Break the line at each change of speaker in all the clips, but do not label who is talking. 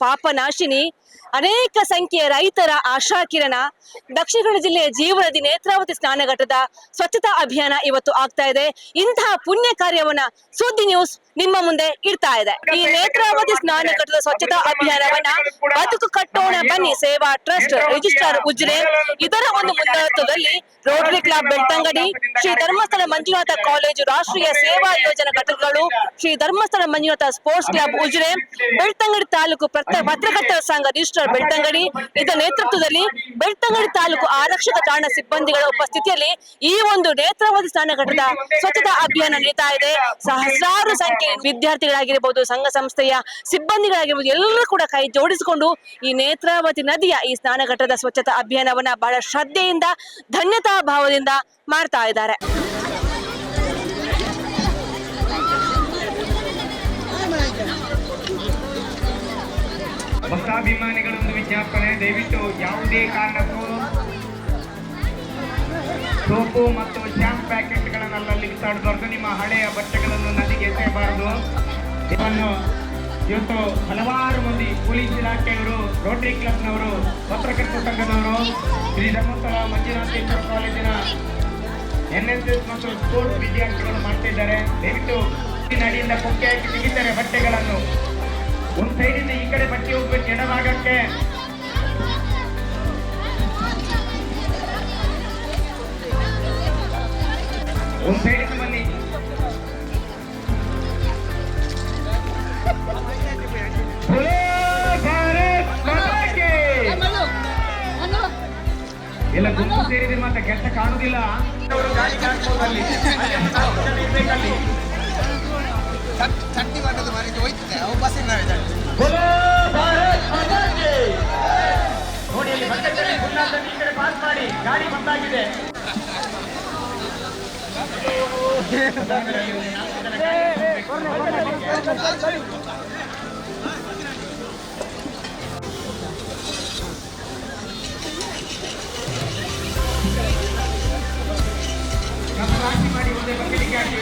ಪಾಪನಾಶಿನಿ ಅನೇಕ ಸಂಖ್ಯೆಯ ರೈತರ ಆಶಾ ಕಿರಣ. ದಕ್ಷಿಣ ಕನ್ನಡ ಜಿಲ್ಲೆಯ ಜೀವನದಿ ನೇತ್ರಾವತಿ ಸ್ನಾನಘಟ್ಟದ ಸ್ವಚ್ಛತಾ ಅಭಿಯಾನ ಇವತ್ತು ಆಗ್ತಾ ಇದೆ. ಇಂತಹ ಪುಣ್ಯ ಕಾರ್ಯವನ್ನ ಸುದ್ದಿ ನ್ಯೂಸ್ ನಿಮ್ಮ ಮುಂದೆ ಇಡ್ತಾ ಇದೆ. ಈ ನೇತ್ರಾವತಿ ಸ್ನಾನಘಟ್ಟದ ಸ್ವಚ್ಛತಾ ಅಭಿಯಾನವನ್ನ ಬದುಕು ಕಟ್ಟೋಣ ಬನ್ನಿ. ಸೇವಾ ಟ್ರಸ್ಟ್ ರಿಜಿಸ್ಟ್ರಾರ್ ಉಜ್ರೆ. ಇದರ ಒಂದು ಮುಂದಾಳತ್ವದಲ್ಲಿ rotary club Belthangady Shri Dharmasthala Manjunatha college ರಾಷ್ಟ್ರೀಯ ಸೇವಾ ಯೋಜನಾ ಘಟಕಗಳು ಶ್ರೀ ಧರ್ಮಸ್ಥಳ ಮಂಜುನಾಥ ಸ್ಪೋರ್ಟ್ಸ್ ಕ್ಲಬ್ ಉಜ್ರೆ ಬೆಳ್ತಂಗಡಿ ತಾಲೂಕು ಪತ್ರಕರ್ತರ ಸಂಘ ರಿಜಿಸ್ಟ್ರಾರ್ ಬೆಳ್ತಂಗಡಿ. ಇದರ ನೇತೃತ್ವದಲ್ಲಿ ಬೆಳ್ತಂಗಡಿ ತಾಲೂಕು ಆರಕ್ಷಕ ಕಾರಣ ಸಿಬ್ಬಂದಿಗಳ ಉಪಸ್ಥಿತಿಯಲ್ಲಿ ಈ ಒಂದು ನೇತ್ರಾವತಿ ಸ್ನಾನಘಟ್ಟದ ಸ್ವಚ್ಛತಾ ಅಭಿಯಾನ ನಡೀತಾ ಇದೆ. ಸಹಸ್ರಾರು ಸಂಖ್ಯೆ ವಿದ್ಯಾರ್ಥಿಗಳಾಗಿರಬಹುದು ಸಂಘ ಸಂಸ್ಥೆಯ ಸಿಬ್ಬಂದಿಗಳಾಗಿರ್ಬೋದು, ಎಲ್ಲರೂ ಕೂಡ ಕೈ ಜೋಡಿಸಿಕೊಂಡು ಈ ನೇತ್ರಾವತಿ ನದಿಯ ಈ ಸ್ನಾನಘಟ್ಟದ ಸ್ವಚ್ಛತಾ ಅಭಿಯಾನವನ್ನ ಬಹಳ ಶ್ರದ್ಧೆಯಿಂದ, ಧನ್ಯತಾ ಭಾವದಿಂದ ಮಾಡ್ತಾ ಇದ್ದಾರೆ.
ಭಕ್ತಾಭಿಮಾನಿಗಳೊಂದು ವಿಜ್ಞಾಪನೆ. ದಯವಿಟ್ಟು ಯಾವುದೇ ಕಾರಣಕ್ಕೂ ಸೋಪು ಮತ್ತು ಶ್ಯಾಂಪ್ ಪ್ಯಾಕೆಟ್ಗಳನ್ನೆಲ್ಲ ಬಿಸಾಡಬಾರ್ದು. ನಿಮ್ಮ ಹಳೆಯ ಬಟ್ಟೆಗಳನ್ನು ನದಿಗೆ ಎಸೆಯಬಾರದು. ಇದನ್ನು ಇವತ್ತು ಹಲವಾರು ಮಂದಿ ಪೊಲೀಸ್ ಇಲಾಖೆಯವರು ರೋಟರಿ ಕ್ಲಬ್ನವರು ಪತ್ರಕರ್ತ ಸಂಘದವರು, ಶ್ರೀ ಧರ್ಮಸ್ಥಳ ಮಂಜುನಾಥೇಶ್ವರ ಕಾಲೇಜಿನ ಎನ್ ಎಸ್ ಎಸ್ ಮತ್ತು ಸ್ಪೋರ್ಟ್ಸ್ ವಿದ್ಯಾರ್ಥಿಗಳು ಮಾಡ್ತಿದ್ದಾರೆ. ದಯವಿಟ್ಟು ನಡಿಯಿಂದ ಕೊಕ್ಕೆ ಹಾಕಿ ತೆಗಿತಾರೆ ಬಟ್ಟೆಗಳನ್ನು. ಒಂದ್ ಸೈಡಿಂದ ಈ ಕಡೆ ಬಟ್ಟೆ ಹೋಗ್ಬೇಕು ಎಡಭಾಗಕ್ಕೆ ಒಂದ್ ಸೈಡಿಂದ ಬನ್ನಿ! ಎಲ್ಲ ಗುಂಪು ಸೇರಿದ್ರೆ ಮಾತ್ರ ಕೆಲಸ ಕಾಣುದಿಲ್ಲ ಗಾಡಿ ಹಾಕ್ಬೋದು ಅಲ್ಲಿ. ಬೋಲೋ ಭಾರತ್ ಮಾತಾ ಕಿ! ನೋಡಿ ಕಡೆ ಫುಲ್ಲಾದ ಈ ಕಡೆ ಪಾಸ್ ಮಾಡಿ ಗಾಡಿ ಬಂದಾಗಿದೆ ಮಾಡಿ ಒಂದೇ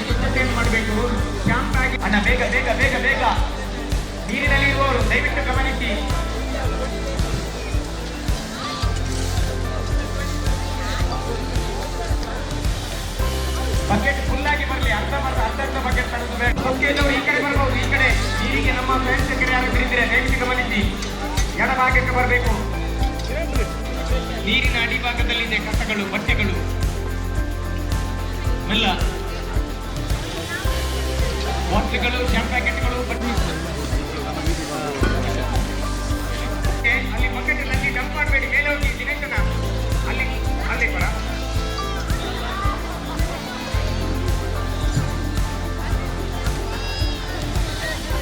ಸ್ವಚ್ಛತೆಯನ್ನು ಮಾಡಬೇಕು ಕ್ಯಾಂಪ್ ಆಗಿ ಅಣ್ಣ ಬೇಗ ಬೇಗ ಬೇಗ ಬೇಗ ನೀರಿನಲ್ಲಿ ಇರುವವರು, ದಯವಿಟ್ಟು ಗಮನಿಸಿ. ಬಕೆಟ್ ಫುಲ್ ಆಗಿ ಬರಲಿ, ಅರ್ಧ ಮರ್ಧ ಅರ್ಧ ಬಕೆಟ್ ತಡೆದು ಸಂಖ್ಯೆಯವರು ಈ ಕಡೆ ಬರಬಹುದು ಈ ಕಡೆ. ನೀರಿಗೆ ನಮ್ಮ ಫ್ರೆಂಡ್ಸ್ ಕಡೆ ಯಾರು ಬಿಡಿದ್ರೆ ದಯವಿಟ್ಟು ಗಮನಿಸಿ. ಎಡಭಾಗಕ್ಕೆ ಬರಬೇಕು. ನೀರಿನ ಅಡಿಭಾಗದಲ್ಲಿದೆ ಕಸಗಳು, ಬಟ್ಟೆಗಳು. ಮೆಲ್ಲ ಬಾಟ್ಲಿಗಳು ಶಾಂಪ್ ಪ್ಯಾಕೆಟ್ಗಳು ಬಟ್ಟೆ ಡಂಪ್ ಮಾಡಬೇಡಿ. ಮೇಲೆ ಹೋಗಿ ದಿನೇಶನ ಅಲ್ಲಿ ಅಲ್ಲಿ ಬರ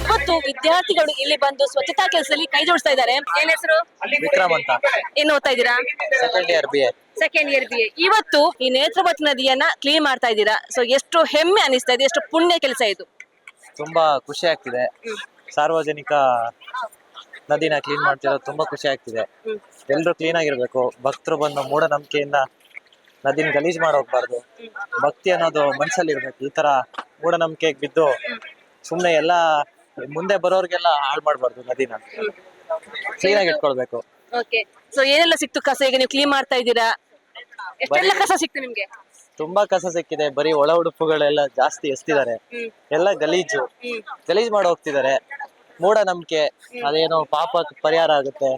ಇವತ್ತು ವಿದ್ಯಾರ್ಥಿಗಳು ಇಲ್ಲಿ ಬಂದು ಸ್ವಚ್ಛತಾ ಕೆಲಸದಲ್ಲಿ ಕೈ ಜೋಡಿಸ್ತಾ ಇದ್ದಾರೆ. ಏನ್ ಹೆಸರು?
ವಿಕ್ರಮ್ ಅಂತ.
ಏನ್ ಓದ್ತಾ ಇದ್ದೀರಾ?
Second year B A
second year B ಇವತ್ತು ಈ ನೇತ್ರಾವತಿ ನದಿಯನ್ನ ಕ್ಲೀನ್ ಮಾಡ್ತಾ ಇದ್ದೀರಾ. ಸೊ ಎಷ್ಟು ಹೆಮ್ಮೆ ಅನಿಸ್ತಾ ಇದೆ ಎಷ್ಟು ಪುಣ್ಯ ಕೆಲಸ ಇದು.
ತುಂಬಾ ಖುಷಿ ಆಗ್ತಿದೆ. ಸಾರ್ವಜನಿಕ ನದಿನ ಕ್ಲೀನ್ ಮಾಡ್ತಿರೋದು ತುಂಬಾ ಖುಷಿ ಆಗ್ತಿದೆ. ಎಲ್ರು ಕ್ಲೀನ್ ಆಗಿರ್ಬೇಕು. ಭಕ್ತರು ಬಂದು ಮೂಢನಂಬಿಕೆಯಿಂದ ನದಿನ ಗಲೀಜ್ ಮಾಡೋಗ್ಬಾರ್ದು. ಭಕ್ತಿ ಅನ್ನೋದು ಮನ್ಸಲ್ಲಿ ಇರ್ಬೇಕು. ಈ ತರ ಮೂಢನಂಬಿಕೆಗೆ ಬಿದ್ದು ಸುಮ್ನೆ ಎಲ್ಲ ಮುಂದೆ ಬರೋರ್ಗೆಲ್ಲ ಹಾಳು ಮಾಡ್ಬಾರ್ದು ನದಿನ. ಕ್ಲೀನ್ ಆಗಿ ಇಟ್ಕೊಳ್ಬೇಕು.
ಓಕೆ ಸೊ ಏನೆಲ್ಲ ಸಿಕ್ತು ಕಸ? ಈಗ ನೀವು ಕ್ಲೀನ್ ಮಾಡ್ತಾ ಇದ್ದೀರಾ? ಎಷ್ಟೆಲ್ಲ ಕಸ ಸಿಕ್ತು ನಿಮ್ಗೆ?
ತುಂಬಾ ಕಸ ಸಿಕ್ಕಿದೆ. ಬರೀ ಒಳ ಉಡುಪುಗಳೆಲ್ಲ ಜಾಸ್ತಿ ಎಸ್ತಿದ್ದಾರೆ ಎಲ್ಲ ಗಲೀಜು. ಗಲೀಜ್ ಮಾಡಿ ಹೋಗ್ತಿದ್ದಾರೆ ಮೂಢನಂಬಿಕೆ ಅದೇನೋ ಪಾಪ ಪರಿಹಾರ ಆಗುತ್ತೆ.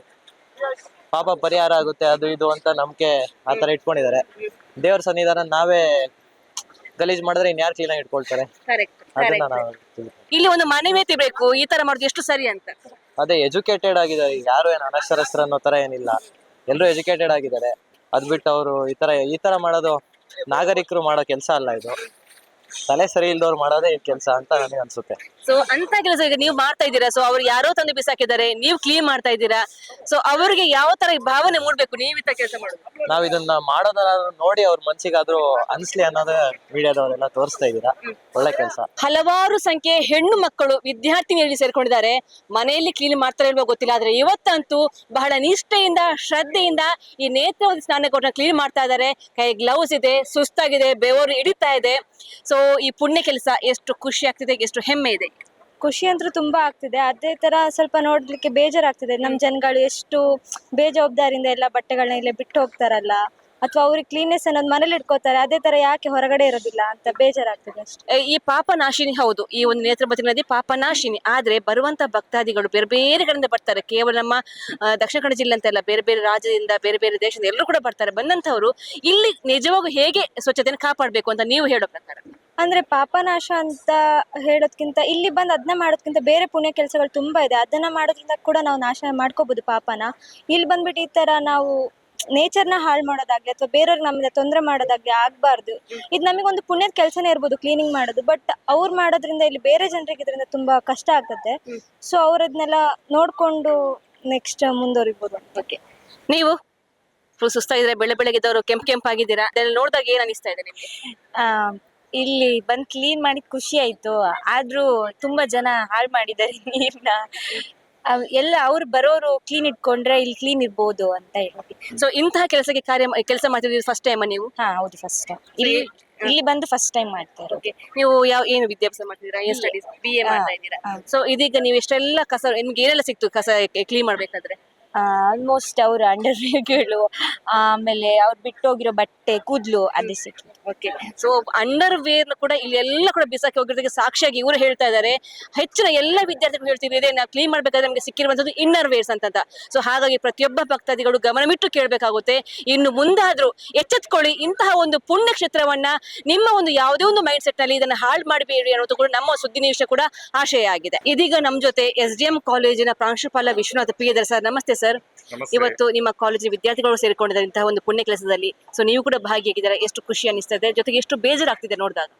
ಪಾಪ ಪರಿಹಾರ ಆಗುತ್ತೆ ಅದು ಇದು ಅಂತ ನಂಬಿಕೆ ಆ ತರ ಇಟ್ಕೊಂಡಿದ್ದಾರೆ. ದೇವ್ರ ಸನ್ನಿಧಾನ ನಾವೇ ಗಲೀಜ್ ಮಾಡಿದ್ರೆ ಇನ್ಯಾರು ಚೀಲ ಇಟ್ಕೊಳ್ತಾರೆ?
ಕರೆಕ್ಟ್
ಅದನ್ನ ನಾವು
ಇಲ್ಲಿ ಒಂದು ಮನವೇತಿ ಬೇಕು ಈ ತರ ಮಾಡೋದು ಎಷ್ಟು ಸರಿ ಅಂತ?
ಅದೇ ಎಜುಕೇಟೆಡ್ ಆಗಿದ್ದಾರೆ ಯಾರು ಏನು ಅನಕ್ಷರಸ್ತ್ರ ಅನ್ನೋ ತರ ಏನಿಲ್ಲ. ಎಲ್ಲರೂ ಎಜುಕೇಟೆಡ್ ಆಗಿದ್ದಾರೆ. ಅದ್ ಬಿಟ್ಟು ಅವರು ಈ ತರ ಈ ತರ ಮಾಡೋದು ನಾಗರಿಕರು ಮಾಡೋ ಕೆಲಸ ಅಲ್ಲ ಇದು. ತಲೆ ಸರಿ ಇಲ್ದವ್ರು ಮಾಡೋದೇ ಈ ಕೆಲಸ ಅಂತ ನನಗೆ ಅನ್ಸುತ್ತೆ.
ಸೊ ಅಂತ ಕೆಲಸ ಈಗ ನೀವು ಮಾಡ್ತಾ ಇದ್ದೀರಾ? ಸೊ ಅವ್ರು ಯಾರೋ ತಂದು ಬಿಸಾಕಿದ್ದಾರೆ ನೀವು ಕ್ಲೀನ್ ಮಾಡ್ತಾ ಇದ್ದೀರಾ? ಸೊ ಅವರಿಗೆ ಯಾವ ತರ ಭಾವನೆ ಮೂಡ್ಬೇಕು? ನೀವು ಇಂಥ ಕೆಲಸ ಮಾಡೋದು.
ನಾವ್ ಇದನ್ನ ಮಾಡೋದನ್ನ ನೋಡಿ ಅವ್ರ ಮನ್ಸಿಗಾದ್ರೂ ಅನ್ಸ್ಲಿ ಅನ್ನೋದ ಮೀಡಿಯಾದವರೆಲ್ಲ ತೋರಿಸ್ತಾ ಇದ್ದೀರಾ? ಒಳ್ಳೆ ಕೆಲಸ.
ಹಲವಾರು ಸಂಖ್ಯೆ ಹೆಣ್ಣು ಮಕ್ಕಳು ವಿದ್ಯಾರ್ಥಿನಿಯಲ್ಲಿ ಸೇರ್ಕೊಂಡಿದ್ದಾರೆ. ಮನೆಯಲ್ಲಿ ಕ್ಲೀನ್ ಮಾಡ್ತಾರೆ ಇಲ್ವೋ ಗೊತ್ತಿಲ್ಲ ಆದ್ರೆ ಇವತ್ತಂತೂ ಬಹಳ ನಿಷ್ಠೆಯಿಂದ ಶ್ರದ್ಧೆಯಿಂದ ಈ ನೇತ್ರಾವತಿ ಸ್ನಾನಕೋಟ ಕ್ಲೀನ್ ಮಾಡ್ತಾ ಇದ್ದಾರೆ. ಕೈ ಗ್ಲೌಸ್ ಇದೆ ಸುಸ್ತಾಗಿದೆ ಬೆವರು ಹಿಡಿತಾ ಇದೆ. ಸೊ ಈ ಪುಣ್ಯ ಕೆಲಸ ಎಷ್ಟು ಖುಷಿ ಆಗ್ತಿದೆ ಎಷ್ಟು ಹೆಮ್ಮೆ ಇದೆ.
ಖುಷಿ ಅಂತೂ ತುಂಬಾ ಆಗ್ತಿದೆ. ಅದೇ ತರ ಸ್ವಲ್ಪ ನೋಡ್ಲಿಕ್ಕೆ ಬೇಜಾರಾಗ್ತಿದೆ. ನಮ್ಮ ಜನಗಳು ಎಷ್ಟು ಬೇಜವಾಬ್ದಾರಿಯಿಂದ ಎಲ್ಲ ಬಟ್ಟೆಗಳನ್ನ ಇಲ್ಲೇ ಬಿಟ್ಟು ಹೋಗ್ತಾರಲ್ಲ? ಅಥವಾ ಅವ್ರಿಗೆ ಕ್ಲೀನ್ನೆಸ್ ಅನ್ನೋದು ಮನೇಲಿ ಇಟ್ಕೋತಾರೆ. ಅದೇ ತರ ಯಾಕೆ ಹೊರಗಡೆ ಇರೋದಿಲ್ಲ ಅಂತ ಬೇಜಾರಾಗ್ತಿದೆ ಅಷ್ಟೇ.
ಈ ಪಾಪನಾಶಿನಿ ಹೌದು. ಈ ಒಂದು ನೇತ್ರಪತಿ ನದಿ ಪಾಪನಾಶಿನಿ ಆದ್ರೆ ಬರುವಂತ ಭಕ್ತಾದಿಗಳು ಬೇರೆ ಬೇರೆ ಕಡೆಯಿಂದ ಬರ್ತಾರೆ. ಕೇವಲ ನಮ್ಮ ದಕ್ಷಿಣ ಕನ್ನಡ ಜಿಲ್ಲೆ ಅಂತಲ್ಲ ಬೇರೆ ಬೇರೆ ರಾಜ್ಯದಿಂದ ಬೇರೆ ಬೇರೆ ದೇಶದಿಂದ ಎಲ್ಲರೂ ಕೂಡ ಬರ್ತಾರೆ. ಬಂದಂತವರು ಇಲ್ಲಿ ನಿಜವಾಗೂ ಹೇಗೆ ಸ್ವಚ್ಛತೆಯನ್ನು ಕಾಪಾಡಬೇಕು ಅಂತ ನೀವು ಹೇಳೋ ಪ್ರಕಾರ?
ಅಂದ್ರೆ ಪಾಪನಾಶ ಅಂತ ಹೇಳೋದ್ಕಿಂತ ಇಲ್ಲಿ ಬಂದು ಅದನ್ನ ಮಾಡೋದ್ಕಿಂತ ಬೇರೆ ಪುಣ್ಯ ಕೆಲಸಗಳು ತುಂಬಾ ಇದೆ. ಅದನ್ನ ಮಾಡೋದ್ರಿಂದ ಕೂಡ ನಾವು ನಾಶ ಮಾಡ್ಕೋಬಹುದು ಪಾಪನ. ಇಲ್ಲಿ ಬಂದ್ಬಿಟ್ಟು ಈ ತರ ನಾವು ನೇಚರ್ನ ಹಾಳು ಮಾಡೋದಾಗ್ಲಿ ಅಥವಾ ಬೇರೆಯವ್ರಿಗೆ ನಮ್ಗೆ ತೊಂದರೆ ಮಾಡೋದಾಗ್ಲಿ ಆಗ್ಬಾರ್ದು. ಇದು ನಮಗೊಂದು ಪುಣ್ಯದ ಕೆಲಸನೇ ಇರ್ಬೋದು ಕ್ಲೀನಿಂಗ್ ಮಾಡೋದು ಬಟ್ ಅವ್ರು ಮಾಡೋದ್ರಿಂದ ಇಲ್ಲಿ ಬೇರೆ ಜನರಿಗೆ ಇದರಿಂದ ತುಂಬಾ ಕಷ್ಟ ಆಗ್ತದೆ. ಸೊ ಅವ್ರದ್ನೆಲ್ಲ ನೋಡಿಕೊಂಡು ನೆಕ್ಸ್ಟ್ ಮುಂದುವರಿಬೋದು
ಓಕೆ ನೀವು? ಸುಸ್ತಾಗಿದ್ರೆ ಬೆಳೆ ಬೆಳಗ್ಗೆದವರು ಕೆಂಪ್ ಕೆಂಪಾಗಿದ್ದೀರಾ? ಅದೆಲ್ಲ ನೋಡಿದಾಗ ಏನ್ ಅನಿಸ್ತಾ ಇದೆ ನಿಮ್ಗೆ?
ಆ, ಇಲ್ಲಿ ಬಂದ್ ಕ್ಲೀನ್ ಮಾಡಿದ್ ಖುಷಿ ಆಯ್ತು. ಆದ್ರೂ ತುಂಬಾ ಜನ ಹಾಳು ಮಾಡಿದ್ದಾರೆ ನೀರ್ನ. ಅವ್- ಎಲ್ಲ ಅವ್ರು ಬರೋರು ಕ್ಲೀನ್ ಇಟ್ಕೊಂಡ್ರೆ ಇಲ್ಲಿ ಕ್ಲೀನ್ ಇರ್ಬೋದು ಅಂತ ಹೇಳಿ
ಸೊ ಇಂತಹ ಕೆಲಸಕ್ಕೆ ಕಾರ್ಯ ಕೆಲಸ ಮಾಡ್ತಿದ್ದೀವಿ ಫಸ್ಟ್ ಟೈಮ್ ನೀವು?
ಹಾ ಹೌದು ಫಸ್ಟ್ ಟೈಮ್ ಇಲ್ಲಿ ಇಲ್ಲಿ ಬಂದು ಫಸ್ಟ್ ಟೈಮ್ ಮಾಡ್ತಾರೆ. ಇರೋದು
ನೀವು ಯಾವ ಏನು ವಿದ್ಯಾಭ್ಯಾಸ ಮಾಡ್ತಿದ್ದೀರಾ? ಏನ್ ಸ್ಟಡೀಸ್ ಬಿ ಎ ಮಾಡ್ತಾ ಇದ್ದೀರಾ?
ಹಾ.
ಸೊ ಇದೀಗ ನೀವು ಎಷ್ಟೆಲ್ಲ ಕಸ ನಿಮ್ಗೆ ಏನೆಲ್ಲ ಸಿಕ್ತು ಕಸ ಕ್ಲೀನ್ ಮಾಡ್ಬೇಕಾದ್ರೆ?
ಆಲ್ಮೋಸ್ಟ್ ಅವ್ರ ಅಂಡರ್ವೇರ್ಗಳು ಆಮೇಲೆ ಅವ್ರು ಬಿಟ್ಟೋಗಿರೋ ಬಟ್ಟೆ ಕೂದ್ಲು ಅದೇ ಸಿಕ್ತು
ಓಕೆ. ಸೊ ಅಂಡರ್ ವೇರ್ ಕೂಡ ಇಲ್ಲಿ ಎಲ್ಲ ಕೂಡ ಬಿಸಾಕಿ ಹೋಗಿರೋದಕ್ಕೆ ಸಾಕ್ಷಿಯಾಗಿ ಇವರು ಹೇಳ್ತಾ ಇದ್ದಾರೆ. ಹೆಚ್ಚಿನ ಎಲ್ಲ ವಿದ್ಯಾರ್ಥಿಗಳು ಹೇಳ್ತೀವಿ ಇದೇ ನಾವು ಕ್ಲೀನ್ ಮಾಡ್ಬೇಕಾದ್ರೆ ನಮಗೆ ಸಿಕ್ಕಿರುವಂತದ್ದು ಇನ್ನರ್ ವೇರ್ಸ್ ಅಂತ ಸೊ ಹಾಗಾಗಿ ಪ್ರತಿಯೊಬ್ಬ ಭಕ್ತಾದಿಗಳು ಗಮನವಿಟ್ಟು ಕೇಳಬೇಕಾಗುತ್ತೆ. ಇನ್ನು ಮುಂದಾದ್ರೂ ಎಚ್ಚೆತ್ಕೊಳ್ಳಿ ಇಂತಹ ಒಂದು ಪುಣ್ಯ ಕ್ಷೇತ್ರವನ್ನ ನಿಮ್ಮ ಒಂದು ಯಾವುದೇ ಒಂದು ಮೈಂಡ್ ಸೆಟ್ನಲ್ಲಿ ಇದನ್ನ ಹಾಳು ಮಾಡಬೇಡಿ ಅನ್ನೋದು ಕೂಡ ನಮ್ಮ ಸುದ್ದಿ ನಿಮಿಷ ಕೂಡ ಆಶಯ ಆಗಿದೆ. ಇದೀಗ ನಮ್ಮ ಜೊತೆ ಎಸ್ ಡಿ ಎಂ ಕಾಲೇಜಿನ ಪ್ರಾಂಶುಪಾಲ ವಿಶ್ವನಾಥ ಪಿಯದರ್ ಸರ್ ನಮಸ್ತೆ ಸರ್. ಇವತ್ತು ನಿಮ್ಮ ಕಾಲೇಜಿನ ವಿದ್ಯಾರ್ಥಿಗಳು ಸೇರಿಕೊಂಡಿದ್ದಾರೆ ಇಂತಹ ಒಂದು ಪುಣ್ಯ ಕೆಲಸದಲ್ಲಿ. ಸೊ ನೀವು ಕೂಡ ಭಾಗಿಯಾಗಿದ್ದಾರೆ ಎಷ್ಟು ಖುಷಿ ಅನಿಸ್ತದೆ ಜೊತೆಗೆ ಎಷ್ಟು ಬೇಜಾರಾಗ್ತಿದೆ ನೋಡಿದಾಗ?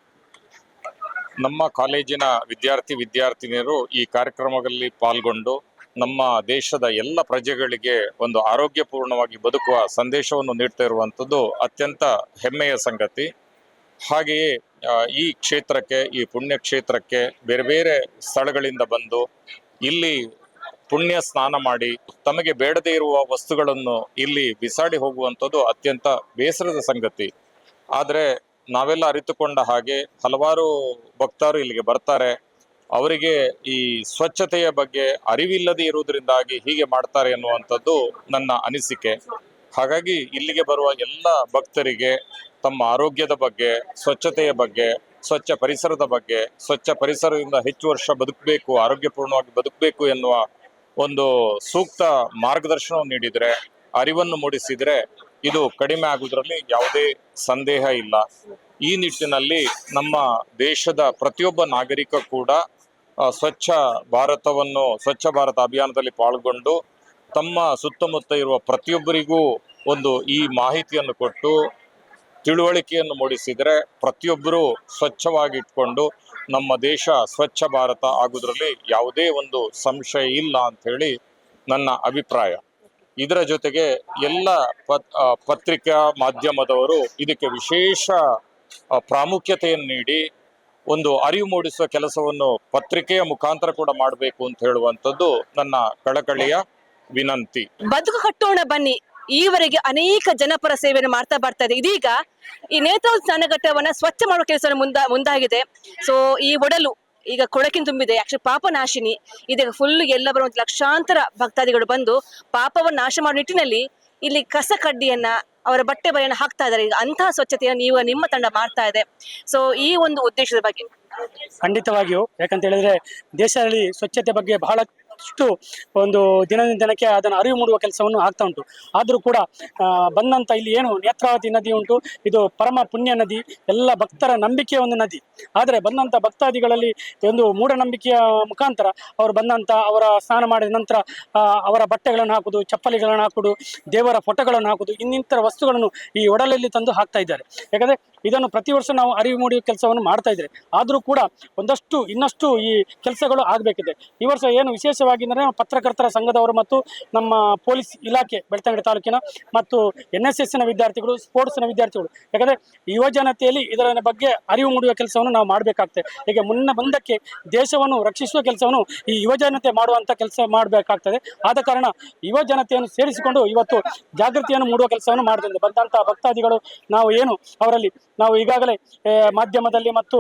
ನಮ್ಮ ಕಾಲೇಜಿನ ವಿದ್ಯಾರ್ಥಿ ವಿದ್ಯಾರ್ಥಿನಿಯರು ಈ ಕಾರ್ಯಕ್ರಮದಲ್ಲಿ ಪಾಲ್ಗೊಂಡು ನಮ್ಮ ದೇಶದ ಎಲ್ಲ ಪ್ರಜೆಗಳಿಗೆ ಒಂದು ಆರೋಗ್ಯಪೂರ್ಣವಾಗಿ ಬದುಕುವ ಸಂದೇಶವನ್ನು ನೀಡ್ತಾ ಇರುವಂಥದ್ದು ಅತ್ಯಂತ ಹೆಮ್ಮೆಯ ಸಂಗತಿ. ಹಾಗೆಯೇ ಈ ಕ್ಷೇತ್ರಕ್ಕೆ, ಈ ಪುಣ್ಯ ಕ್ಷೇತ್ರಕ್ಕೆ ಬೇರೆ ಬೇರೆ ಸ್ಥಳಗಳಿಂದ ಬಂದು ಇಲ್ಲಿ ಪುಣ್ಯ ಸ್ನಾನ ಮಾಡಿ ತಮಗೆ ಬೇಡದೇ ಇರುವ ವಸ್ತುಗಳನ್ನು ಇಲ್ಲಿ ಬಿಸಾಡಿ ಹೋಗುವಂಥದ್ದು ಅತ್ಯಂತ ಬೇಸರದ ಸಂಗತಿ. ಆದರೆ ನಾವೆಲ್ಲ ಅರಿತುಕೊಂಡ ಹಾಗೆ ಹಲವಾರು ಭಕ್ತರು ಇಲ್ಲಿಗೆ ಬರ್ತಾರೆ. ಅವರಿಗೆ ಈ ಸ್ವಚ್ಛತೆಯ ಬಗ್ಗೆ ಅರಿವಿಲ್ಲದೆ ಇರುವುದರಿಂದಾಗಿ ಹೀಗೆ ಮಾಡ್ತಾರೆ ಎನ್ನುವಂಥದ್ದು ನನ್ನ ಅನಿಸಿಕೆ. ಹಾಗಾಗಿ ಇಲ್ಲಿಗೆ ಬರುವ ಎಲ್ಲ ಭಕ್ತರಿಗೆ ತಮ್ಮ ಆರೋಗ್ಯದ ಬಗ್ಗೆ, ಸ್ವಚ್ಛತೆಯ ಬಗ್ಗೆ, ಸ್ವಚ್ಛ ಪರಿಸರದ ಬಗ್ಗೆ, ಸ್ವಚ್ಛ ಪರಿಸರದಿಂದ ಹೆಚ್ಚು ವರ್ಷ ಬದುಕಬೇಕು, ಆರೋಗ್ಯಪೂರ್ಣವಾಗಿ ಬದುಕಬೇಕು ಎನ್ನುವ ಒಂದು ಸೂಕ್ತ ಮಾರ್ಗದರ್ಶನವನ್ನು ನೀಡಿದರೆ, ಅರಿವನ್ನು ಮೂಡಿಸಿದರೆ ಇದು ಕಡಿಮೆ ಆಗುವುದರಲ್ಲಿ ಯಾವುದೇ ಸಂದೇಹ ಇಲ್ಲ. ಈ ನಿಟ್ಟಿನಲ್ಲಿ ನಮ್ಮ ದೇಶದ ಪ್ರತಿಯೊಬ್ಬ ನಾಗರಿಕ ಕೂಡ ಸ್ವಚ್ಛ ಭಾರತವನ್ನು, ಸ್ವಚ್ಛ ಭಾರತ ಅಭಿಯಾನದಲ್ಲಿ ಪಾಲ್ಗೊಂಡು ತಮ್ಮ ಸುತ್ತಮುತ್ತ ಇರುವ ಪ್ರತಿಯೊಬ್ಬರಿಗೂ ಒಂದು ಈ ಮಾಹಿತಿಯನ್ನು ಕೊಟ್ಟು, ತಿಳುವಳಿಕೆಯನ್ನು ಮೂಡಿಸಿದರೆ ಪ್ರತಿಯೊಬ್ಬರೂ ಸ್ವಚ್ಛವಾಗಿಟ್ಕೊಂಡು ನಮ್ಮ ದೇಶ ಸ್ವಚ್ಛ ಭಾರತ ಆಗುವುದರಲ್ಲಿ ಯಾವುದೇ ಒಂದು ಸಂಶಯ ಇಲ್ಲ ಅಂತ ಹೇಳಿ ನನ್ನ ಅಭಿಪ್ರಾಯ. ಇದರ ಜೊತೆಗೆ ಎಲ್ಲ ಪತ್ ಪತ್ರಿಕಾ ಮಾಧ್ಯಮದವರು ಇದಕ್ಕೆ ವಿಶೇಷ ಪ್ರಾಮುಖ್ಯತೆಯನ್ನು ನೀಡಿ ಒಂದು ಅರಿವು ಮೂಡಿಸುವ ಕೆಲಸವನ್ನು ಪತ್ರಿಕೆಯ ಮುಖಾಂತರ ಕೂಡ ಮಾಡಬೇಕು ಅಂತ ಹೇಳುವಂಥದ್ದು ನನ್ನ ಕಳಕಳಿಯ ವಿನಂತಿ.
ಬದುಕು ಕಟ್ಟೋಣ ಬನ್ನಿ. ಈವರೆಗೆ ಅನೇಕ ಜನಪರ ಸೇವೆಯನ್ನು ಮಾಡ್ತಾ ಬರ್ತಾ ಇದೆ. ಇದೀಗ ಈ ನೇತ್ರಾವತಿ ಸ್ನಾನಘಟ್ಟವನ್ನ ಸ್ವಚ್ಛ ಮಾಡುವ ಕೆಲಸ ಮುಂದ, ಮುಂದಾಗಿದೆ. ಸೊ ಈ ಒಡಲು ಈಗ ಕೊಳಕಿನ ತುಂಬಿದೆ ಆಕ್ಚುಲಿ ಪಾಪನಾಶಿನಿ ಇದೀಗ ಫುಲ್ ಎಲ್ಲ ಬರುವಂತ ಲಕ್ಷಾಂತರ ಭಕ್ತಾದಿಗಳು ಬಂದು ಪಾಪವನ್ನು ನಾಶ ಮಾಡುವ ನಿಟ್ಟಿನಲ್ಲಿ ಇಲ್ಲಿ ಕಸ ಕಡ್ಡಿಯನ್ನ, ಅವರ ಬಟ್ಟೆ ಬರೆಯನ್ನ ಹಾಕ್ತಾ ಇದ್ದಾರೆ. ಈಗ ಅಂತಹ ಸ್ವಚ್ಛತೆಯನ್ನು ನೀವು ನಿಮ್ಮ ತಂಡ ಮಾಡ್ತಾ ಇದೆ. ಸೊ ಈ ಒಂದು ಉದ್ದೇಶದ ಬಗ್ಗೆ.
ಖಂಡಿತವಾಗಿಯೂ. ಯಾಕಂತ ಹೇಳಿದ್ರೆ ದೇಶದಲ್ಲಿ ಸ್ವಚ್ಛತೆ ಬಗ್ಗೆ ಬಹಳಷ್ಟು ಒಂದು ದಿನದಿಂದ ದಿನಕ್ಕೆ ಅದನ್ನು ಅರಿವು ಮೂಡುವ ಕೆಲಸವನ್ನು ಆಗ್ತಾ ಉಂಟು. ಆದರೂ ಕೂಡ ಬಂದಂಥ ಇಲ್ಲಿ ಏನು ನೇತ್ರಾವತಿ ನದಿ ಉಂಟು, ಇದು ಪರಮ ಪುಣ್ಯ ನದಿ, ಎಲ್ಲ ಭಕ್ತರ ನಂಬಿಕೆಯ ಒಂದು ನದಿ. ಆದರೆ ಬಂದಂಥ ಭಕ್ತಾದಿಗಳಲ್ಲಿ ಒಂದು ಮೂಢನಂಬಿಕೆಯ ಮುಖಾಂತರ ಅವರು ಬಂದಂಥ ಅವರ ಸ್ನಾನ ಮಾಡಿದ ನಂತರ ಅವರ ಬಟ್ಟೆಗಳನ್ನು ಹಾಕುದು, ಚಪ್ಪಲಿಗಳನ್ನು ಹಾಕುದು, ದೇವರ ಫೋಟೋಗಳನ್ನು ಹಾಕುದು, ಇನ್ನಿತರ ವಸ್ತುಗಳನ್ನು ಈ ಒಡಲಲ್ಲಿ ತಂದು ಹಾಕ್ತಾ ಇದ್ದಾರೆ. ಯಾಕಂದರೆ ಇದನ್ನು ಪ್ರತಿ ವರ್ಷ ನಾವು ಅರಿವು ಮೂಡಿಯುವ ಕೆಲಸವನ್ನು ಮಾಡ್ತಾ ಇದ್ದಾರೆ ಆದರೂ ಕೂಡ ಒಂದಷ್ಟು ಇನ್ನಷ್ಟು ಈ ಕೆಲಸಗಳು ಆಗಬೇಕಿದೆ. ಈ ವರ್ಷ ಏನು ವಿಶೇಷವಾಗಿ ವಿಶೇಷವಾಗಿ ಅಂದರೆ ಪತ್ರಕರ್ತರ ಸಂಘದವರು ಮತ್ತು ನಮ್ಮ ಪೊಲೀಸ್ ಇಲಾಖೆ ಬೆಳ್ತಂಗಡಿ ತಾಲೂಕಿನ ಮತ್ತು ಎನ್ ಎಸ್ ವಿದ್ಯಾರ್ಥಿಗಳು ವಿದ್ಯಾರ್ಥಿಗಳು ಸ್ಪೋರ್ಟ್ಸ್ನ ವಿದ್ಯಾರ್ಥಿಗಳು. ಯಾಕಂದರೆ ಯುವ ಜನತೆಯಲ್ಲಿ ಇದರ ಬಗ್ಗೆ ಅರಿವು ಮೂಡುವ ಕೆಲಸವನ್ನು ನಾವು ಮಾಡಬೇಕಾಗ್ತದೆ. ಹೀಗೆ ಮುನ್ನ ಬಂದಕ್ಕೆ ದೇಶವನ್ನು ರಕ್ಷಿಸುವ ಕೆಲಸವನ್ನು ಈ ಯುವ ಜನತೆ ಮಾಡುವಂಥ ಕೆಲಸ ಮಾಡಬೇಕಾಗ್ತದೆ. ಆದ ಕಾರಣ ಯುವ ಜನತೆಯನ್ನು ಸೇರಿಸಿಕೊಂಡು ಇವತ್ತು ಜಾಗೃತಿಯನ್ನು ಮೂಡುವ ಕೆಲಸವನ್ನು ಮಾಡ್ತಿದ್ದೆ ಬಂದಂಥ ಭಕ್ತಾದಿಗಳು, ನಾವು ಏನು ಅವರಲ್ಲಿ, ನಾವು ಈಗಾಗಲೇ ಮಾಧ್ಯಮದಲ್ಲಿ ಮತ್ತು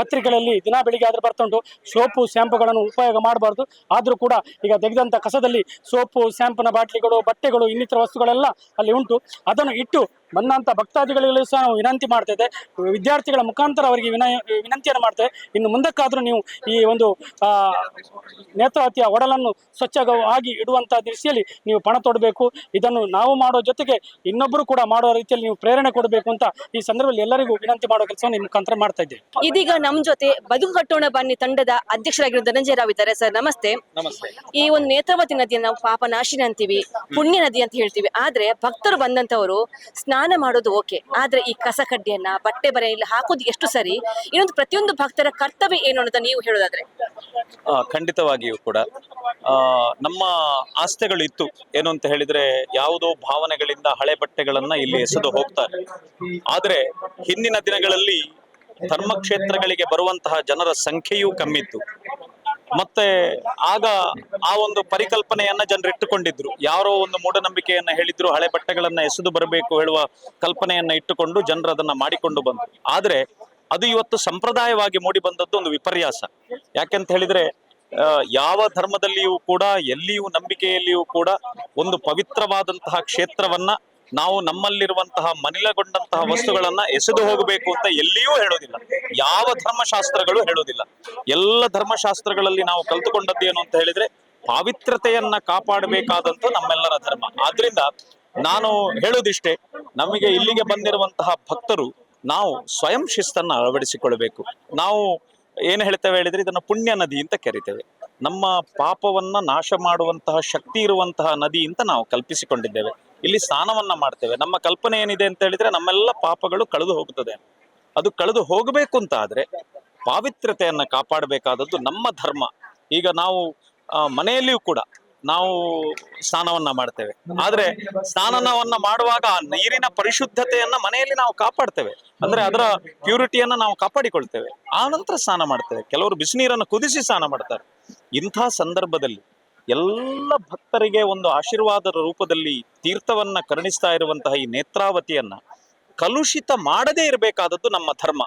ಪತ್ರಿಕೆಗಳಲ್ಲಿ ದಿನ ಬೆಳಿಗ್ಗೆ ಆದರೂ ಬರ್ತುಂಟು ಸೋಪು ಶ್ಯಾಂಪುಗಳನ್ನು ಉಪಯೋಗ ಮಾಡಬಾರ್ದು. ಆದರೂ ಕೂಡ ಈಗ ತೆಗೆದಂಥ ಕಸದಲ್ಲಿ ಸೋಪು ಶಾಂಪುನ ಬಾಟ್ಲಿಗಳು ಬಟ್ಟೆಗಳು ಇನ್ನಿತರ ವಸ್ತುಗಳೆಲ್ಲ ಅಲ್ಲಿ ಉಂಟು. ಅದನ್ನು ಇಟ್ಟು ಬಂದಂಥ ಭಕ್ತಾದಿಗಳಿಗೂ ಸಹ ನಾವು ವಿನಂತಿ ಮಾಡ್ತೇವೆ ವಿದ್ಯಾರ್ಥಿಗಳ ಮುಖಾಂತರ ಅವರಿಗೆ ವಿನಯ ವಿನಂತಿಯನ್ನು ಮಾಡ್ತೇವೆ ಇನ್ನು ಮುಂದಕ್ಕಾದರೂ ನೀವು ಈ ಒಂದು ಆ, ನೇತ್ರಾವತಿಯ ಒಡಲನ್ನು ಸ್ವಚ್ಛವಾಗಿ ಇಡುವಂಥ ದೃಷ್ಟಿಯಲ್ಲಿ ನೀವು ಪಣ ತೊಡಬೇಕು. ಇದನ್ನು ನಾವು ಮಾಡೋ ಜೊತೆಗೆ ಇನ್ನೊಬ್ಬರು ಕೂಡ ಮಾಡುವ ರೀತಿಯಲ್ಲಿ ನೀವು ಪ್ರೇರಣೆ ಕೊಡಬೇಕು ಅಂತ ಈ ಸಂದರ್ಭದಲ್ಲಿ ಎಲ್ಲರಿಗೂ ವಿನಂತಿ ಮಾಡೋ ಕೆಲಸವನ್ನು ನಿಮ್ಮ ಮುಖಾಂತರ ಮಾಡ್ತಾ ಇದ್ದೇವೆ
ಇದೀಗ ನಮ್ಮ ಜೊತೆ ಬದುಕು ಕಟ್ಟೋಣ ಬನ್ನಿ ತಂಡದ ಅಧ್ಯಕ್ಷರಾಗಿರುವ ಧನಂಜಯ ರಾವ್ ಇದ್ದಾರೆ ಸರ್. ನಮಸ್ತೆ.
ನಮಸ್ತೆ.
ಈ ಒಂದು ನೇತ್ರಾವತಿ ನದಿಯನ್ನು ನಾವು ಪಾಪನಾಶಿನಿ ಅಂತೀವಿ ಪುಣ್ಯ ನದಿ ಅಂತ ಹೇಳ್ತೀವಿ. ಆದ್ರೆ ಭಕ್ತರು ಬಂದಂತವರು ಸ್ನಾನ ಮಾಡೋದು ಓಕೆ, ಆದ್ರೆ ಈ ಕಸ ಕಡ್ಡಿಯನ್ನ, ಬಟ್ಟೆ ಬರೆ ಇಲ್ಲಿ ಹಾಕೋದು ಎಷ್ಟು ಸರಿ? ಇನ್ನೊಂದು ಪ್ರತಿಯೊಂದು ಭಕ್ತರ ಕರ್ತವ್ಯ ಏನು ಅಂತ ನೀವು ಹೇಳೋದಾದ್ರೆ?
ಖಂಡಿತವಾಗಿಯೂ ಕೂಡ. ನಮ್ಮ ಆಸ್ತೆಗಳು ಇತ್ತು ಏನು ಅಂತ ಹೇಳಿದ್ರೆ, ಯಾವುದೋ ಭಾವನೆಗಳಿಂದ ಹಳೆ ಬಟ್ಟೆಗಳನ್ನ ಇಲ್ಲಿ ಎಸೆದು ಹೋಗ್ತಾರೆ. ಆದ್ರೆ ಹಿಂದಿನ ದಿನಗಳಲ್ಲಿ ಧರ್ಮಕ್ಷೇತ್ರಗಳಿಗೆ ಬರುವಂತಹ ಜನರ ಸಂಖ್ಯೆಯೂ ಕಮ್ಮಿತ್ತು. ಮತ್ತೆ ಆಗ ಆ ಒಂದು ಪರಿಕಲ್ಪನೆಯನ್ನ ಜನರು ಇಟ್ಟುಕೊಂಡಿದ್ರು. ಯಾರೋ ಒಂದು ಮೂಢನಂಬಿಕೆಯನ್ನ ಹೇಳಿದ್ರು, ಹಳೆ ಬಟ್ಟೆಗಳನ್ನ ಎಸೆದು ಬರಬೇಕು ಹೇಳುವ ಕಲ್ಪನೆಯನ್ನ ಇಟ್ಟುಕೊಂಡು ಜನರು ಅದನ್ನ ಮಾಡಿಕೊಂಡು ಬಂದ್ರು. ಆದ್ರೆ ಅದು ಇವತ್ತು ಸಂಪ್ರದಾಯವಾಗಿ ಮೂಡಿ ಬಂದದ್ದು ಒಂದು ವಿಪರ್ಯಾಸ. ಯಾಕೆಂತ ಹೇಳಿದ್ರೆ ಯಾವ ಧರ್ಮದಲ್ಲಿಯೂ ಕೂಡ, ಎಲ್ಲಿಯೂ ನಂಬಿಕೆಯಲ್ಲಿಯೂ ಕೂಡ ಒಂದು ಪವಿತ್ರವಾದಂತಹ ಕ್ಷೇತ್ರವನ್ನ ನಾವು ನಮ್ಮಲ್ಲಿರುವಂತಹ ಮನಿಲಗೊಂಡಂತಹ ವಸ್ತುಗಳನ್ನ ಎಸೆದು ಹೋಗಬೇಕು ಅಂತ ಎಲ್ಲಿಯೂ ಹೇಳೋದಿಲ್ಲ. ಯಾವ ಧರ್ಮಶಾಸ್ತ್ರಗಳು ಹೇಳೋದಿಲ್ಲ. ಎಲ್ಲ ಧರ್ಮಶಾಸ್ತ್ರಗಳಲ್ಲಿ ನಾವು ಕಲ್ತುಕೊಂಡದ್ದು ಏನು ಅಂತ ಹೇಳಿದ್ರೆ ಪಾವಿತ್ರತೆಯನ್ನ ಕಾಪಾಡಬೇಕಾದಂತ ನಮ್ಮೆಲ್ಲರ ಧರ್ಮ. ಆದ್ರಿಂದ ನಾನು ಹೇಳೋದಿಷ್ಟೇ, ನಮಗೆ ಇಲ್ಲಿಗೆ ಬಂದಿರುವಂತಹ ಭಕ್ತರು ನಾವು ಸ್ವಯಂ ಶಿಸ್ತನ್ನ ಅಳವಡಿಸಿಕೊಳ್ಬೇಕು ನಾವು ಏನು ಹೇಳ್ತೇವೆ ಹೇಳಿದ್ರೆ ಇದನ್ನ ಪುಣ್ಯ ನದಿ ಅಂತ ಕರಿತೇವೆ. ನಮ್ಮ ಪಾಪವನ್ನ ನಾಶ ಮಾಡುವಂತಹ ಶಕ್ತಿ ಇರುವಂತಹ ನದಿ ಅಂತ ನಾವು ಕಲ್ಪಿಸಿಕೊಂಡಿದ್ದೇವೆ. ಇಲ್ಲಿ ಸ್ನಾನವನ್ನ ಮಾಡ್ತೇವೆ. ನಮ್ಮ ಕಲ್ಪನೆ ಏನಿದೆ ಅಂತ ಹೇಳಿದ್ರೆ ನಮ್ಮೆಲ್ಲ ಪಾಪಗಳು ಕಳೆದು ಹೋಗುತ್ತದೆ ಅದು ಕಳೆದು ಹೋಗಬೇಕು ಅಂತ ಆದ್ರೆ ಪಾವಿತ್ರ್ಯತೆಯನ್ನ ಕಾಪಾಡಬೇಕಾದದ್ದು ನಮ್ಮ ಧರ್ಮ. ಈಗ ನಾವು ಮನೆಯಲ್ಲಿಯೂ ಕೂಡ ನಾವು ಸ್ನಾನವನ್ನ ಮಾಡ್ತೇವೆ. ಆದ್ರೆ ಸ್ನಾನವನ್ನ ಮಾಡುವಾಗ ಆ ನೀರಿನ ಪರಿಶುದ್ಧತೆಯನ್ನ ಮನೆಯಲ್ಲಿ ನಾವು ಕಾಪಾಡ್ತೇವೆ. ಅಂದ್ರೆ ಅದರ ಪ್ಯೂರಿಟಿಯನ್ನ ನಾವು ಕಾಪಾಡಿಕೊಳ್ತೇವೆ. ಆ ನಂತರ ಸ್ನಾನ ಮಾಡ್ತೇವೆ. ಕೆಲವರು ಬಿಸಿನೀರನ್ನು ಕುದಿಸಿ ಸ್ನಾನ ಮಾಡ್ತಾರೆ. ಇಂಥ ಸಂದರ್ಭದಲ್ಲಿ ಎಲ್ಲ ಭಕ್ತರಿಗೆ ಒಂದು ಆಶೀರ್ವಾದದ ರೂಪದಲ್ಲಿ ತೀರ್ಥವನ್ನ ಕರುಣಿಸ್ತಾ ಇರುವಂತಹ ಈ ನೇತ್ರಾವತಿಯನ್ನ ಕಲುಷಿತ ಮಾಡದೇ ಇರಬೇಕಾದದ್ದು ನಮ್ಮ ಧರ್ಮ.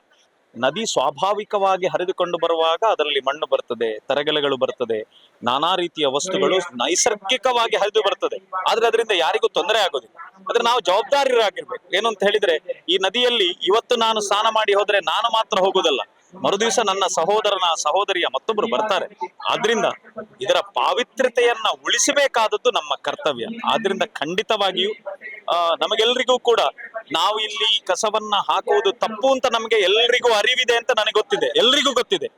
ನದಿ ಸ್ವಾಭಾವಿಕವಾಗಿ ಹರಿದುಕೊಂಡು ಬರುವಾಗ ಅದರಲ್ಲಿ ಮಣ್ಣು ಬರ್ತದೆ, ತರಗೆಲೆಗಳು ಬರ್ತದೆ, ನಾನಾ ರೀತಿಯ ವಸ್ತುಗಳು ನೈಸರ್ಗಿಕವಾಗಿ ಹರಿದು ಬರ್ತದೆ. ಆದ್ರೆ ಅದರಿಂದ ಯಾರಿಗೂ ತೊಂದರೆ ಆಗೋದಿಲ್ಲ. ಆದ್ರೆ ನಾವು ಜವಾಬ್ದಾರರಾಗಿರ್ಬೇಕು. ಏನು ಅಂತ ಹೇಳಿದ್ರೆ, ಈ ನದಿಯಲ್ಲಿ ಇವತ್ತು ನಾನು ಸ್ನಾನ ಮಾಡಿ ಹೋದ್ರೆ ನಾನು ಮಾತ್ರ ಹೋಗುದಲ್ಲ ಮರುದಿವಸ ನನ್ನ ಸಹೋದರನ ಸಹೋದರಿಯ ಮತ್ತೊಬ್ರು ಬರ್ತಾರೆ. ಆದ್ರಿಂದ ಇದರ ಪಾವಿತ್ರ್ಯತೆಯನ್ನ ಉಳಿಸಬೇಕಾದದ್ದು ನಮ್ಮ ಕರ್ತವ್ಯ. ಆದ್ರಿಂದ ಖಂಡಿತವಾಗಿಯೂ ನಮಗೆಲ್ರಿಗೂ ಕೂಡ ನಾವು ಇಲ್ಲಿ ಕಸವನ್ನ ಹಾಕುವುದು ತಪ್ಪು ಅಂತ ನಮಗೆ ಎಲ್ರಿಗೂ ಅರಿವಿದೆ ಅಂತ ನನಗೆ ಗೊತ್ತಿದೆ. ಎಲ್ರಿಗೂ ಗೊತ್ತಿದೆ.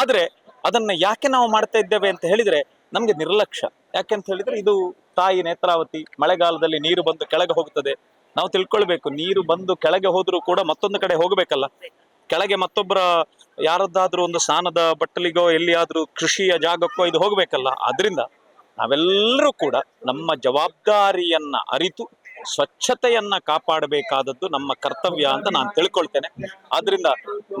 ಆದ್ರೆ ಅದನ್ನ ಯಾಕೆ ನಾವು ಮಾಡ್ತಾ ಇದ್ದೇವೆ ಅಂತ ಹೇಳಿದ್ರೆ ನಮ್ಗೆ ನಿರ್ಲಕ್ಷ್ಯ. ಯಾಕೆಂತ ಹೇಳಿದ್ರೆ ಇದು ತಾಯಿ ನೇತ್ರಾವತಿ, ಮಳೆಗಾಲದಲ್ಲಿ ನೀರು ಬಂದು ಕೆಳಗೆ ಹೋಗ್ತದೆ. ನಾವು ತಿಳ್ಕೊಳ್ಬೇಕು, ನೀರು ಬಂದು ಕೆಳಗೆ ಹೋದ್ರೂ ಕೂಡ ಮತ್ತೊಂದು ಕಡೆ ಹೋಗ್ಬೇಕಲ್ಲ. ಕೆಳಗೆ ಮತ್ತೊಬ್ಬರ ಯಾರದ್ದಾದ್ರೂ ಒಂದು ಸ್ನಾನದ ಬಟ್ಟಲಿಗೋ ಎಲ್ಲಿಯಾದ್ರೂ ಕೃಷಿಯ ಜಾಗಕ್ಕೋ ಇದು ಹೋಗ್ಬೇಕಲ್ಲ. ಆದ್ರಿಂದ ನಾವೆಲ್ಲರೂ ಕೂಡ ನಮ್ಮ ಜವಾಬ್ದಾರಿಯನ್ನ ಅರಿತು ಸ್ವಚ್ಛತೆಯನ್ನ ಕಾಪಾಡಬೇಕಾದದ್ದು ನಮ್ಮ ಕರ್ತವ್ಯ ಅಂತ ನಾನು ತಿಳ್ಕೊಳ್ತೇನೆ. ಆದ್ರಿಂದ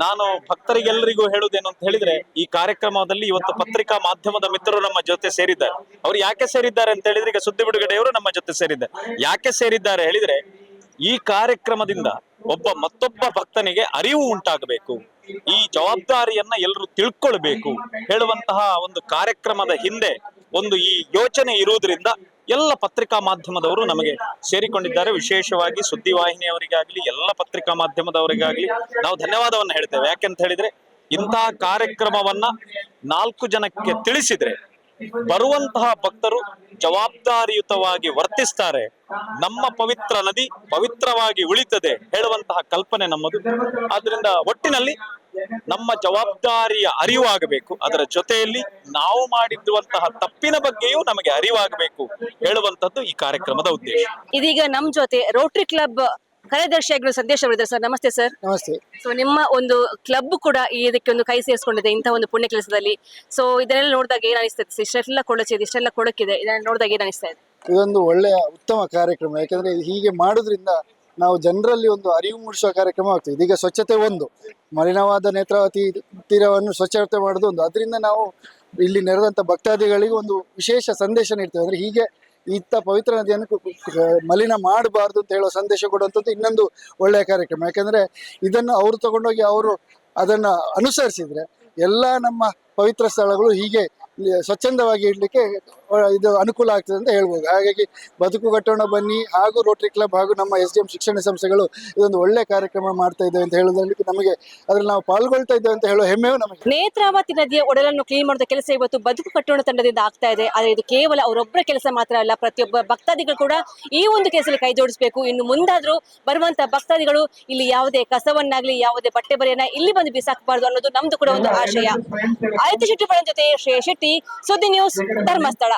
ನಾನು ಭಕ್ತರಿಗೆಲ್ಲರಿಗೂ ಹೇಳುವುದೇನು ಅಂತ ಹೇಳಿದ್ರೆ, ಈ ಕಾರ್ಯಕ್ರಮದಲ್ಲಿ ಇವತ್ತು ಪತ್ರಿಕಾ ಮಾಧ್ಯಮದ ಮಿತ್ರರು ನಮ್ಮ ಜೊತೆ ಸೇರಿದ್ದಾರೆ. ಅವ್ರು ಯಾಕೆ ಸೇರಿದ್ದಾರೆ ಅಂತ ಹೇಳಿದ್ರೆ ಈಗ ಸುದ್ದಿ ಬಿಡುಗಡೆಯವರು ನಮ್ಮ ಜೊತೆ ಸೇರಿದ್ದಾರೆ. ಯಾಕೆ ಸೇರಿದ್ದಾರೆ ಹೇಳಿದ್ರೆ ಈ ಕಾರ್ಯಕ್ರಮದಿಂದ ಒಬ್ಬ ಮತ್ತೊಬ್ಬ ಭಕ್ತನಿಗೆ ಅರಿವು ಉಂಟಾಗಬೇಕು. ಈ ಜವಾಬ್ದಾರಿಯನ್ನ ಎಲ್ಲರೂ ತಿಳ್ಕೊಳ್ಬೇಕು. ಹೇಳುವಂತಹ ಒಂದು ಕಾರ್ಯಕ್ರಮದ ಹಿಂದೆ ಒಂದು ಈ ಯೋಚನೆ ಇರುವುದರಿಂದ ಎಲ್ಲ ಪತ್ರಿಕಾ ಮಾಧ್ಯಮದವರು ನಮಗೆ ಸೇರಿಕೊಂಡಿದ್ದಾರೆ. ವಿಶೇಷವಾಗಿ ಸುದ್ದಿವಾಹಿನಿಯವರಿಗಾಗ್ಲಿ, ಎಲ್ಲ ಪತ್ರಿಕಾ ಮಾಧ್ಯಮದವರಿಗಾಗ್ಲಿ ನಾವು ಧನ್ಯವಾದವನ್ನ ಹೇಳ್ತೇವೆ. ಯಾಕೆಂತ ಹೇಳಿದ್ರೆ ಇಂತಹ ಕಾರ್ಯಕ್ರಮವನ್ನ ನಾಲ್ಕು ಜನಕ್ಕೆ ತಿಳಿಸಿದ್ರೆ ಬರುವಂತಹ ಭಕ್ತರು ಜವಾಬ್ದಾರಿಯುತವಾಗಿ ವರ್ತಿಸ್ತಾರೆ. ನಮ್ಮ ಪವಿತ್ರ ನದಿ ಪವಿತ್ರವಾಗಿ ಉಳಿತದೆ ಹೇಳುವಂತಹ ಕಲ್ಪನೆ ನಮ್ಮದು. ಆದ್ರಿಂದ ಒಟ್ಟಿನಲ್ಲಿ ನಮ್ಮ ಜವಾಬ್ದಾರಿಯ ಅರಿವಾಗಬೇಕು. ಅದರ ಜೊತೆಯಲ್ಲಿ ನಾವು ಮಾಡಿದ್ದುವಂತಹ ತಪ್ಪಿನ ಬಗ್ಗೆಯೂ ನಮಗೆ ಅರಿವಾಗಬೇಕು ಹೇಳುವಂತದ್ದು ಈ ಕಾರ್ಯಕ್ರಮದ ಉದ್ದೇಶ.
ಇದೀಗ ನಮ್ ಜೊತೆ ರೋಟರಿ ಕ್ಲಬ್ ಕಾರ್ಯದರ್ಶಿಯಾಗಿರೋ ಸಂದೇಶ ಅವರಿದ್ದಾರೆ ಸರ್. ನಮಸ್ತೆ ಸರ್.
ನಮಸ್ತೆ.
ಸೊ ನಿಮ್ಮ ಒಂದು ಕ್ಲಬ್ ಕೂಡ ಈ ಇದಕ್ಕೆ ಒಂದು ಕೈ ಸೇರಿಸ್ಕೊಂಡಿದೆ ಇಂತಹ ಒಂದು ಪುಣ್ಯ ಕೆಲಸದಲ್ಲಿ. ಸೊ ಇದನ್ನೆಲ್ಲ ನೋಡಿದಾಗ ಏನ್ ಅನಿಸ್ತದೆ ಇಷ್ಟೆಲ್ಲ ಕೊಡಚಿದೆ ಇಷ್ಟೆಲ್ಲ ಕೊಡಕ್ಕಿದೆ ಇದನ್ನ ನೋಡಿದಾಗ ಏನ್ ಅನಿಸ್ತಾ ಇದೆ
ಇದೊಂದು ಒಳ್ಳೆಯ ಉತ್ತಮ ಕಾರ್ಯಕ್ರಮ. ಯಾಕಂದ್ರೆ ಹೀಗೆ ಮಾಡೋದ್ರಿಂದ ನಾವು ಜನರಲ್ಲಿ ಒಂದು ಅರಿವು ಮೂಡಿಸುವ ಕಾರ್ಯಕ್ರಮ ಆಗ್ತದೆ. ಇದೀಗ ಸ್ವಚ್ಛತೆ ಒಂದು. ಮಲಿನವಾದ ನೇತ್ರಾವತಿ ತೀರವನ್ನು ಸ್ವಚ್ಛತೆ ಮಾಡೋದು ಒಂದು. ಅದರಿಂದ ನಾವು ಇಲ್ಲಿ ನೆರೆದಂಥ ಭಕ್ತಾದಿಗಳಿಗೆ ಒಂದು ವಿಶೇಷ ಸಂದೇಶ ನೀಡ್ತೇವೆ. ಅಂದರೆ ಹೀಗೆ ಇತ್ತ ಪವಿತ್ರ ನದಿಯನ್ನು ಮಲಿನ ಮಾಡಬಾರ್ದು ಅಂತ ಹೇಳೋ ಸಂದೇಶ ಕೊಡುವಂಥದ್ದು ಇನ್ನೊಂದು ಒಳ್ಳೆಯ ಕಾರ್ಯಕ್ರಮ. ಯಾಕೆಂದರೆ ಇದನ್ನು ಅವರು ತಗೊಂಡೋಗಿ ಅವರು ಅದನ್ನು ಅನುಸರಿಸಿದರೆ ಎಲ್ಲ ನಮ್ಮ ಪವಿತ್ರ ಸ್ಥಳಗಳು ಹೀಗೆ ಸ್ವಚ್ಛಂದವಾಗಿ ಇಡ್ಲಿಕ್ಕೆ ಇದು ಅನುಕೂಲ ಆಗ್ತದೆ ಅಂತ ಹೇಳ್ಬೋದು. ಹಾಗಾಗಿ ಬದುಕು ಕಟ್ಟೋಣ ಬನ್ನಿ ಹಾಗೂ ರೋಟರಿ ಕ್ಲಬ್ ಹಾಗೂ ನಮ್ಮ ಎಸ್ ಡಿ ಎಂ ಶಿಕ್ಷಣ ಸಂಸ್ಥೆಗಳು ಇದೊಂದು ಒಳ್ಳೆ ಕಾರ್ಯಕ್ರಮ ಮಾಡ್ತಾ ಇದ್ದೇವೆ ಅಂತ ಹೇಳೋದ್ರಲ್ಲಿ ನಮಗೆ ಅದ್ರಲ್ಲಿ ನಾವು ಪಾಲ್ಗೊಳ್ತಾ ಇದ್ದೇವೆ ಅಂತ ಹೇಳೋ ಹೆಮ್ಮೆಯೂ ನಮಗೆ
ನೇತ್ರಾವತಿ ನದಿಯ ಒಡಲನ್ನು ಕ್ಲೀನ್ ಮಾಡಿದ ಕೆಲಸ ಇವತ್ತು ಬದುಕು ಕಟ್ಟೋಣ ತಂಡದಿಂದ ಆಗ್ತಾ ಇದೆ. ಆದರೆ ಇದು ಕೇವಲ ಅವರೊಬ್ಬರ ಕೆಲಸ ಮಾತ್ರ ಅಲ್ಲ ಪ್ರತಿಯೊಬ್ಬ ಭಕ್ತಾದಿಗಳು ಕೂಡ ಈ ಒಂದು ಕೆಲಸದಲ್ಲಿ ಕೈ ಜೋಡಿಸಬೇಕು. ಇನ್ನು ಮುಂದಾದರೂ ಬರುವಂತಹ ಭಕ್ತಾದಿಗಳು ಇಲ್ಲಿ ಯಾವುದೇ ಕಸವನ್ನಾಗ್ಲಿ ಯಾವುದೇ ಬಟ್ಟೆ ಬರೆಯನ್ನ ಇಲ್ಲಿ ಬಂದು ಬಿಸಾಕಬಾರ್ದು ಅನ್ನೋದು ನಮ್ದು ಕೂಡ ಒಂದು ಆಶಯ. ಆಯ್ತು ಶೆಟ್ಟಿ ಜೊತೆ ಶ್ರೇಯ ಶೆಟ್ಟಿ ಸುದ್ದಿ ನ್ಯೂಸ್ ಧರ್ಮಸ್ಥಳ.